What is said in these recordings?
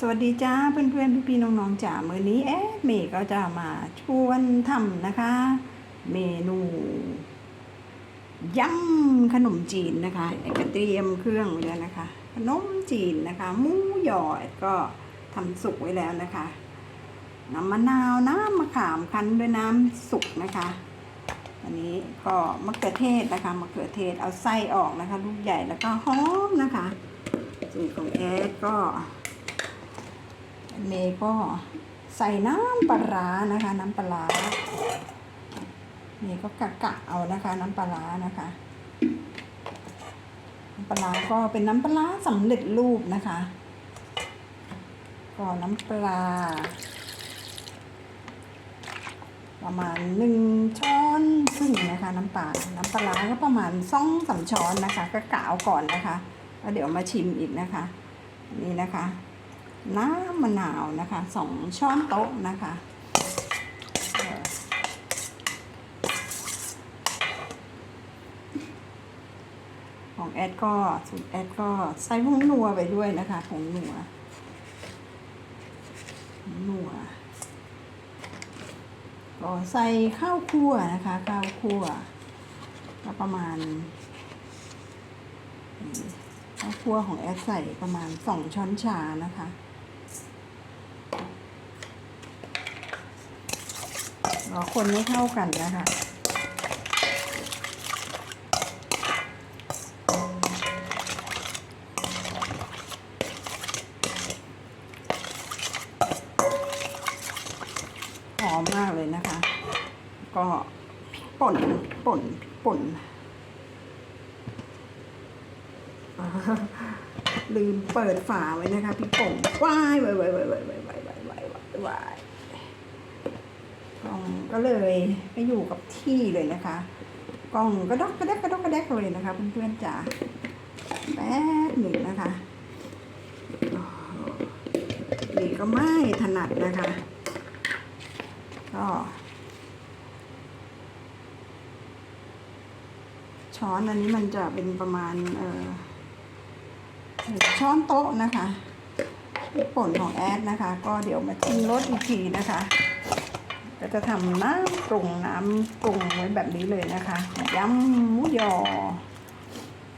สวัสดีจ้าเพื่อนๆพี่ๆน้องๆจ๋ามื้อนี้เอ๊ะเมย์ก็จะมาชวนทำนะคะ เมนูยำขนมจีนนะคะไอ้ก็เตรียมเครื่องไว้แล้วนะคะ ขนมจีนนะคะหมูหยอดก็ทำสุกไว้แล้วนะคะน้ำมะนาวน้ำมะขามคั้นด้วยน้ำสุกนะคะอันนี้ก็มะเขือเทศนะคะมะเขือเทศเอาไส้ออกนะคะ ลูกใหญ่แล้วก็หอมนะคะสูตรของแอดก็ เมย์ก็ใส่น้ำปลาร้านะคะ น้ำปลาร้าเมย์ก็กะกะเอานะคะ น้ำปลาร้านะคะน้ำปลาก็เป็นน้ำปลาสำเร็จรูปนะคะก็น้ำปลา ประมาณหนึ่งช้อนครึ่งนะคะ น้ำปลา น้ำปลาก็ประมาณสองสามช้อนนะคะ ก็กะเอาก่อนนะคะแล้วเดี๋ยวมาชิมอีกนะคะ นี่นะคะ น้ำมะนาวนะคะสองช้อนโต๊ะนะคะของแอดก็สูตรแอดก็ใส่ผงนัวไปด้วยนะคะผงนัวผงนัวก็ใส่ข้าวคั่วนะคะข้าวคั่วก็ประมาณข้าวคั่วของแอดใส่ประมาณสองช้อนชานะคะ รอคนไม่เข้ากันนะคะหอมมากเลยนะคะ ก็พริกป่นป่นป่นลืมเปิดฝาไว้นะคะพี่ป่งว้ายว้ายว้ายว้ายว้ายว้ายว้ายว้ายว้ายว้ายว้าย กล้องก็เลยไปอยู่กับที่เลยนะคะ กล้องก็ดอกกระแดกกระดอกกระแดกเลยนะคะเพื่อนๆจ๋าแป๊บหนึ่งนะคะนี่ก็ไม่ถนัดนะคะก็ช้อนอันนี้มันจะเป็นประมาณเออช้อนโต๊ะนะคะพริกป่นของแอดนะคะ ก็เดี๋ยวมาชิมรสอีกทีนะคะ ก็จะทำน้ำปรุงน้ำปรุงไว้แบบนี้เลยนะคะยำหมูยอ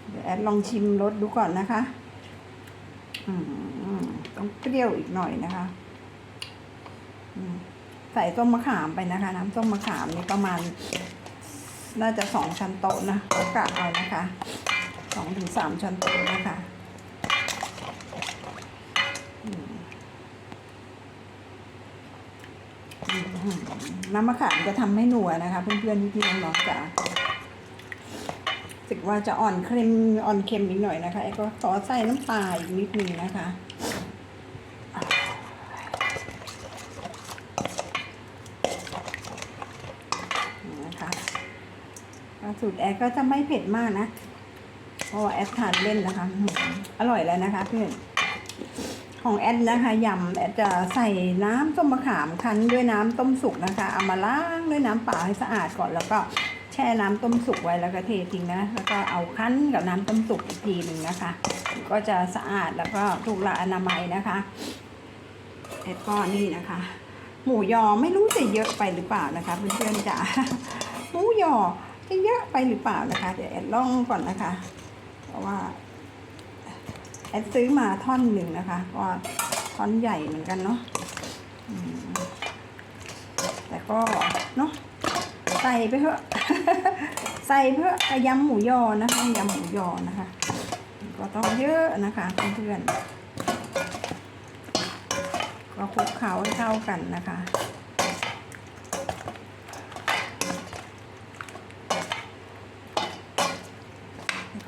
เดี๋ยวแอดลองชิมรสดูก่อนนะคะอืมต้องเปรี้ยวอีกหน่อยนะคะใส่ต้มมะขามไปนะคะ น้ำต้มมะขามนี่ประมาณ น่าจะสองช้อนโต๊ะนะกะเอานะคะสองถึงสามช้อนโต๊ะนะคะอืมอืม น้ำมะขามจะทำให้หนัวนะคะ เพื่อนๆพี่ๆน้องๆจ๋าสึกว่าจะอ่อนเค็มอ่อนเค็มอีกหน่อยนะคะไอ้ก็ขอใส่น้ำปลาอีกนิดนึงนะคะนะคะสูตรแอดก็จะไม่เผ็ดมากนะเพราะว่าแอดทานเล่นนะคะ อร่อยแล้วนะคะเพื่อน ของแอดนะคะยำแอดจะใส่น้ำต้มมะขามคั้นด้วยน้ำต้มสุกนะคะเอามาล้างด้วยน้ำเปล่าให้สะอาดก่อนแล้วก็แช่น้ำต้มสุกไว้แล้วก็เททิ้งนะ แล้วก็เอาคั้นกับน้ำต้มสุกอีกทีหนึ่งนะคะ ก็จะสะอาดแล้วก็ถูกลักอนามัยนะคะแอดก็นี่นะคะ หมูยอไม่รู้จะเยอะไปหรือเปล่านะคะเพื่อนๆจ๋าหมูยอจะเยอะไปหรือเปล่านะคะ เดี๋ยวแอดลองก่อนนะคะ เพราะว่า ดซื้อมาท่อนหนึ่งนะคะก็ท่อนใหญ่เหมือนกันเนาะแต่ก็เนาะใส่ไปเถอะใส่เพื่อยำหมูยอนะคะยำหมูยอนะคะ ก็ต้องเยอะนะคะเพื่อนๆก็คลุกเคล้าให้เข้ากันนะคะ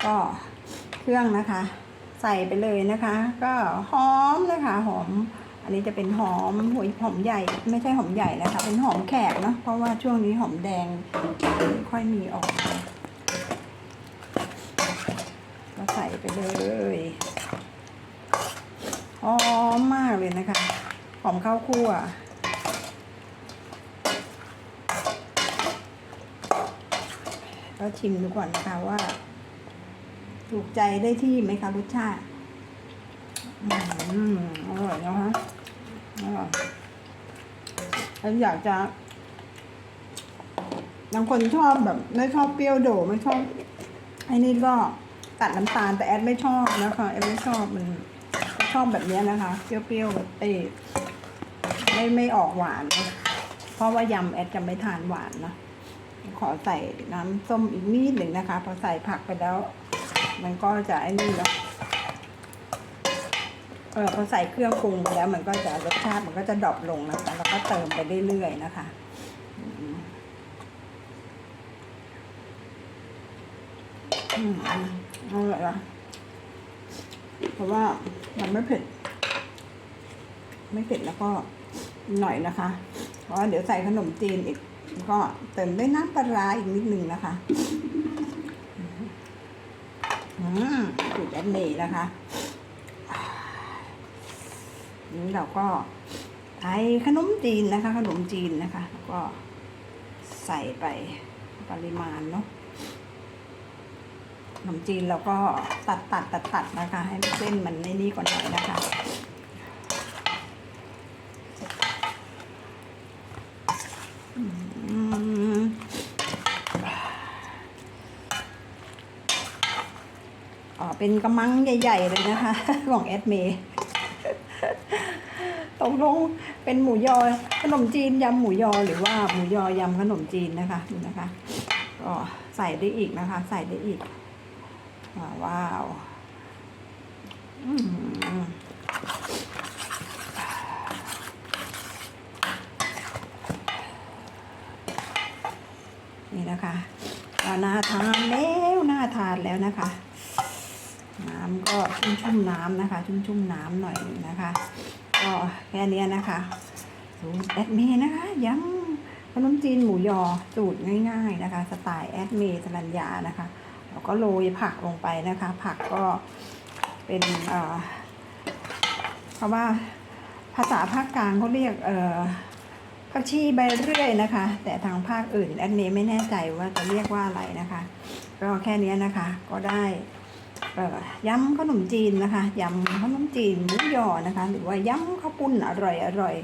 ก็เครื่องนะคะ ใส่ไปเลยนะคะ ก็หอมนะคะหอม อันนี้จะเป็นหอมหัวหอมใหญ่ ไม่ใช่หอมใหญ่นะคะ เป็นหอมแขกเนาะเพราะว่าช่วงนี้หอมแดงไม่ค่อยมีออกก็ใส่ไปเลยหอมมากเลยนะคะ หอมข้าวคั่วก็ชิมดูก่อนนะคะว่า ถูกใจได้ที่ไหมคะรสชาติ อืมอร่อยนะคะอร่อยแล้วอยากจะบางคนชอบแบบไม่ชอบเปรี้ยวโดดไม่ชอบไอ้นี่ก็ตัดน้ำตาลแต่แอดไม่ชอบนะคะแอดไม่ชอบมันชอบแบบนี้นะคะเปรี้ยวๆเอ้ไม่ไม่ออกหวานนะเพราะว่ายำแอดจะไม่ทานหวานนะขอใส่น้ำส้มอีกนิดหนึ่งนะคะ พอใส่ผักไปแล้ว มันก็จะไอ้นี่แล้วเออพอใส่เครื่องปรุงไปแล้วมันก็จะรสชาติมันก็จะดรอปลงนะคะ แล้วก็เติมไปเรื่อยๆนะคะอืมอืมเอาเลยละเพราะว่ามันไม่เผ็ด ไม่เผ็ดแล้วก็หน่อยนะคะ เพราะเดี๋ยวใส่ขนมจีนอีก ก็เติมด้วยน้ำปลาร้าอีกนิดนึงนะคะ อืมสูตรแอนเน่นะคะนี้เราก็ใส่ขนมจีนนะคะ ขนมจีนนะคะแล้วก็ใส่ไปปริมาณเนาะขนมจีนเราก็ตัดตัดตัดตัดนะคะ ให้เส้นมันในนี้ก่อนหน่อยนะคะอืมอ๋อ เป็นกระมังใหญ่ ๆ เลยนะคะของแอดเมย์ตกลงเป็นหมูยอขนมจีนยำหมูยอหรือว่าหมูยอยำขนมจีนนะคะดูนะคะก็ใส่ได้อีกนะคะ ใส่ได้อีกอ่าว้าวอืมนี่นะคะน่าทานแล้วน่าทานแล้วนะคะ น้ำก็ชุ่มๆน้ำนะคะ ชุ่มๆน้ำหน่อยนะคะ ก็แค่นี้นะคะสูตรแอดเมย์นะคะยำขนมจีนหมูยอสูตรง่ายๆนะคะ สไตล์แอดเมย์สรัญญานะคะแล้วก็โรยผักลงไปนะคะ ผักก็เป็นเพราะว่าภาษาภาคกลางเขาเรียกเอ่อผักชีใบเรื่อยนะคะ แต่ทางภาคอื่นแอดเมย์ไม่แน่ใจว่าจะเรียกว่าอะไรนะคะ ก็แค่นี้นะคะก็ได้ ยำขนมจีนนะคะยำขนมจีนหมูยอนะคะ หรือว่ายำข้าวปุ้นอร่อยอร่อย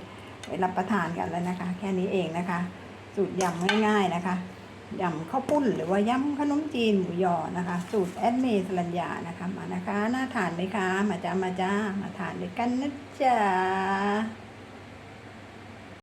ไปรับประทานกันแล้วนะคะ แค่นี้เองนะคะ สูตรยำง่ายๆนะคะยำข้าวปุ้นหรือว่ายำขนมจีนหมูยอนะคะ สูตรแอดเมสรัญญานะคะมานะคะน่าทานไหมคะ มาจ้ามาจ้ามาทานด้วยกันนะจ๊ะ